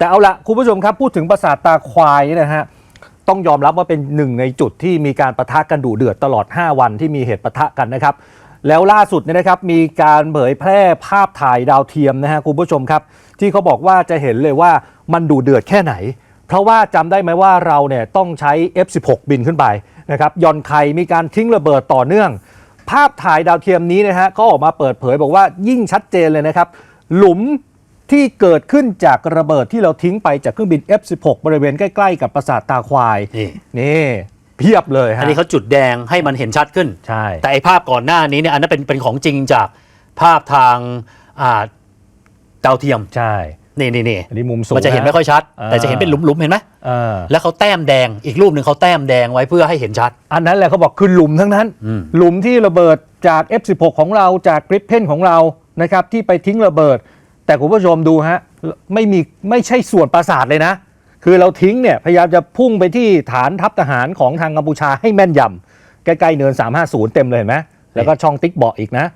แต่เอาละคุณผู้ชมครับพูดถึงปราสาทตาควายนี่นะฮะต้องยอมรับว่าเป็นหนึ่งในจุดที่มีการประทะกันดุเดือดตลอด 5 วันที่มีเหตุประทะกันนะครับ แล้วล่าสุดเนี่ยนะครับมีการเผยแพร่ภาพถ่ายดาวเทียมนะฮะคุณผู้ชมครับ ที่เขาบอกว่าจะเห็นเลยว่ามันดุเดือดแค่ไหน เพราะว่าจำได้ไหมว่าเราเนี่ยต้องใช้ F16 บินขึ้นไปนะครับยอนไคมีการทิ้งระเบิดต่อเนื่อง ภาพถ่ายดาวเทียมนี้นะฮะก็ออกมาเปิดเผยบอกว่ายิ่งชัดเจนเลยนะครับหลุม ที่เกิดขึ้นจากระเบิดที่เราทิ้งไปจากเครื่องบิน F16 บริเวณใกล้ๆ กับปราสาทตาควาย นี่ นี่เพียบเลยฮะ อันนี้เขาจุดแดงให้มันเห็นชัดขึ้น ใช่ แต่ไอภาพก่อนหน้านี้เนี่ยอันนั้นเป็นเป็นของจริงจากภาพทางอ่าดาวเทียม ใช่ นี่นี่นี่อันนี้มุมสูงมันจะเห็นไม่ค่อยชัด อ่า แต่จะเห็นเป็นหลุมๆเห็นไหมเออแล้วเขาแต้มแดงอีกรูปหนึ่งเขาแต้มแดงไว้เพื่อให้เห็นชัด อันนั้นแหละเขาบอกคือหลุมทั้งนั้น อืม หลุมที่ระเบิดจาก F16 ของเราจากกริปเพนของเรานะครับที่ไปทิ้งระเบิด แต่คุณผู้ชมดูฮะไม่มีไม่ใช่ส่วนปราสาทเลยนะ คือเราทิ้งเนี่ยพยายามจะพุ่งไปที่ฐานทัพทหารของทางกัมพูชาให้แม่นยำใกล้ๆเนิน 350 เต็มเลยเห็นไหมแล้วก็ช่องติ๊กเบาะอีกนะ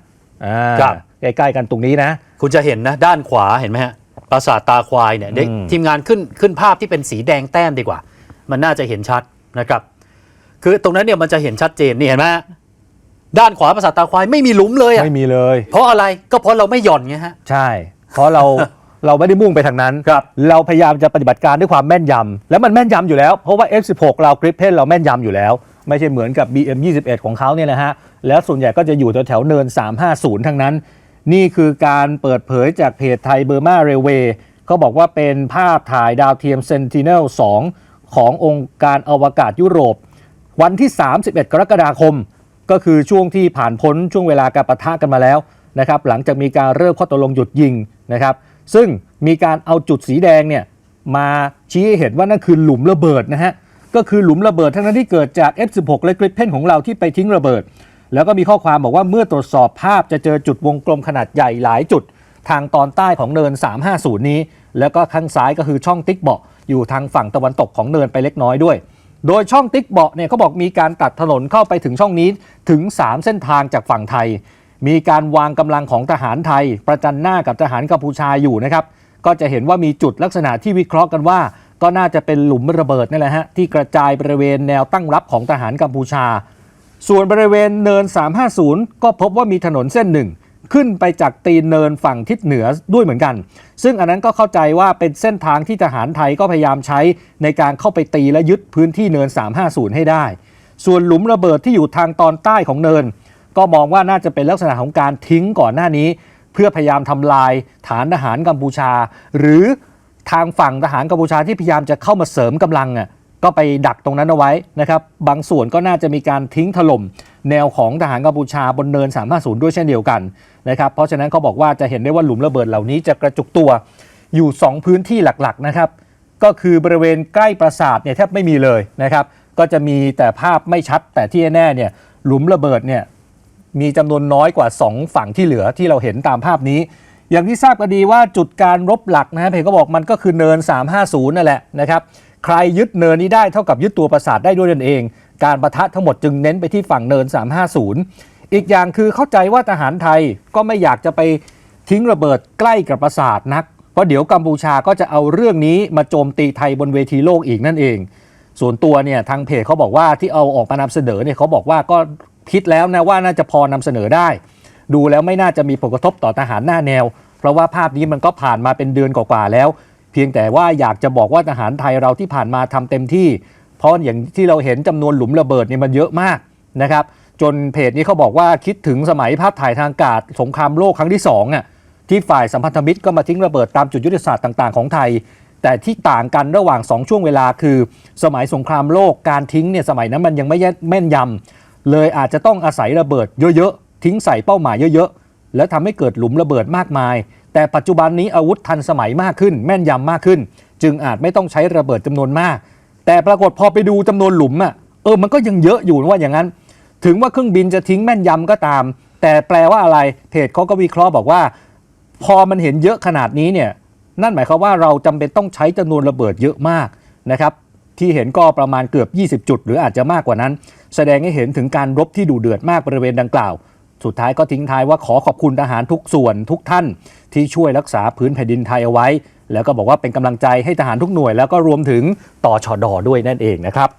อ่าครับ ใกล้ๆกันตรงนี้นะ คุณจะเห็นนะด้านขวาเห็นไหมฮะปราสาทตาควายเนี่ยเด็กอืม ทีมงานขึ้นขึ้นภาพที่เป็นสีแดงแต้มดีกว่า มันน่าจะเห็นชัดนะครับ คือตรงนั้นเนี่ยมันจะเห็นชัดเจนนี่เห็นไหมฮะด้านขวาปราสาทตาควายไม่มีหลุมเลยอะไม่มีเลย เพราะอะไรก็เพราะเราไม่หย่อนไงฮะ ใช่ เพราะเราเราไม่ได้มุ่งไปทางนั้นครับเราพยายามจะปฏิบัติการด้วยความแม่นยำแล้วมันแม่นยำอยู่แล้ว เพราะว่า F16 เรากริปเพนเราแม่นยำอยู่แล้ว ไม่ใช่เหมือนกับ BM21 ของเขาเนี่ยนะฮะ แล้วส่วนใหญ่ก็จะอยู่แถวๆเนิน 350 ทั้งนั้น นี่คือการเปิดเผยจากเพจไทยเบอร์มาเรเวย์เขาบอกว่าเป็นภาพถ่ายดาวเทียม Sentinel 2 ขององค์การอวกาศยุโรป วันที่ 31 กรกฎาคม ก็คือช่วงที่ผ่านพ้นช่วงเวลาการปะทะกันมาแล้ว นะครับหลังจากมีการเริ่มข้อตกลงหยุดยิงนะครับซึ่งมีการเอาจุดสีแดงเนี่ยมาชี้ให้เห็นว่านั่นคือหลุมระเบิดนะฮะก็คือหลุมระเบิดทั้งนั้นที่เกิดจาก F16 และกริปเพนของเราที่ไปทิ้งระเบิด แล้วก็มีข้อความบอกว่าเมื่อตรวจสอบภาพจะเจอจุดวงกลมขนาดใหญ่หลายจุด ทางตอนใต้ของเนิน 350 นี้ แล้วก็ข้างซ้ายก็คือช่องติ๊กเบาะอยู่ทางฝั่งตะวันตกของเนินไปเล็กน้อยด้วย โดยช่องติ๊กเบาะเนี่ยเขาบอกมีการตัดถนนเข้าไปถึงช่องนี้ถึง 3 เส้นทางจากฝั่งไทย มีการวางกำลังของทหารไทย ประจันหน้ากับทหารกัมพูชาอยู่นะครับ ก็จะเห็นว่ามีจุดลักษณะที่วิเคราะห์กันว่า ก็น่าจะเป็นหลุมระเบิดนี่แหละฮะที่กระจายบริเวณแนวตั้งรับของทหารกัมพูชา ส่วนบริเวณเนิน 350 ก็พบว่ามีถนนเส้นหนึ่งขึ้นไปจากตีนเนินฝั่งทิศเหนือด้วยเหมือนกัน ซึ่งอันนั้นก็เข้าใจว่าเป็นเส้นทางที่ทหารไทยก็พยายามใช้ในการเข้าไปตีและยึดพื้นที่เนิน 350 ให้ได้ ส่วนหลุมระเบิดที่อยู่ทางตอนใต้ของเนิน ก็มองว่าน่าจะเป็นลักษณะของการทิ้งก่อนหน้านี้ เพื่อพยายามทำลายฐานทหารกัมพูชา หรือทางฝั่งทหารกัมพูชาที่พยายามจะเข้ามาเสริมกำลังอะก็ไปดักตรงนั้นเอาไว้นะครับ บางส่วนก็น่าจะมีการทิ้งถล่มแนวของทหารกัมพูชาบนเนิน 350 ด้วยเช่นเดียวกันนะครับ เพราะฉะนั้นเขาบอกว่าจะเห็นได้ว่าหลุมระเบิดเหล่านี้จะกระจุกตัวอยู่ 2 พื้นที่หลักๆนะครับ ก็คือบริเวณใกล้ปราสาทเนี่ยแทบไม่มีเลยนะครับ ก็จะมีแต่ภาพไม่ชัดแต่ที่แน่เนี่ยหลุมระเบิดเนี่ย มีจำนวนน้อยกว่า 2 ฝั่งที่เหลือที่เราเห็นตามภาพนี้ อย่างที่ทราบกันดีว่าจุดการรบหลักนะฮะเพก็บอกมันก็คือเนิน 350 นั่นแหละนะครับใครยึดเนินนี้ได้เท่ากับยึดตัวปราสาทได้ด้วยนั่นเอง การประทะทั้งหมดจึงเน้นไปที่ฝั่งเนิน 350 อีกอย่างคือเข้าใจว่าทหารไทยก็ไม่อยากจะไปทิ้งระเบิดใกล้กับปราสาทนัก เพราะเดี๋ยวกัมพูชาก็จะเอาเรื่องนี้มาโจมตีไทยบนเวทีโลกอีกนั่นเอง ส่วนตัวเนี่ยทางเพจเขาบอกว่าที่เอาออกมานำเสนอเนี่ยเขาบอกว่าก็ คิดแล้วนะว่าน่าจะพอนำเสนอได้ ดูแล้วไม่น่าจะมีผลกระทบต่อทหารหน้าแนว เพราะว่าภาพนี้มันก็ผ่านมาเป็นเดือนกว่าๆแล้ว เพียงแต่ว่าอยากจะบอกว่าทหารไทยเราที่ผ่านมาทำเต็มที่ เพราะอย่างที่เราเห็นจำนวนหลุมระเบิดเนี่ยมันเยอะมากนะครับจนเพจนี้เขาบอกว่าคิดถึงสมัยภาพถ่ายทางอากาศสงครามโลกครั้งที่สองอะที่ฝ่ายสัมพันธมิตรก็มาทิ้งระเบิดตามจุดยุทธศาสตร์ต่างๆของไทย แต่ที่ต่างกันระหว่าง 2 ช่วงเวลาคือ สมัยสงครามโลกการทิ้งเนี่ยสมัยนั้นมันยังไม่แม่นยำ เลยอาจจะต้องอาศัยระเบิดเยอะๆ ทิ้งใส่เป้าหมายเยอะๆ แล้วทำให้เกิดหลุมระเบิดมากมาย แต่ปัจจุบันนี้อาวุธทันสมัยมากขึ้น แม่นยำมากขึ้น จึงอาจไม่ต้องใช้ระเบิดจำนวนมาก แต่ปรากฏพอไปดูจำนวนหลุมอะเออมันก็ยังเยอะอยู่ว่าอย่างนั้น ถึงว่าเครื่องบินจะทิ้งแม่นยำก็ตาม แต่แปลว่าอะไรเพจเขาก็วิเคราะห์บอกว่า พอมันเห็นเยอะขนาดนี้เนี่ยนั่นหมายความว่าเราจำเป็นต้องใช้จำนวนระเบิดเยอะมากนะครับ ที่เห็นก็ประมาณเกือบ 20 จุด หรืออาจจะมากกว่านั้น แสดงให้เห็นถึงการรบที่ดุเดือดมากบริเวณดังกล่าว สุดท้ายก็ทิ้งท้ายว่าขอขอบคุณทหารทุกส่วนทุกท่าน ที่ช่วยรักษาพื้นแผ่นดินไทยเอาไว้ แล้วก็บอกว่าเป็นกำลังใจให้ทหารทุกหน่วย แล้วก็รวมถึงต่อชอดอด้วยนั่นเองนะครับ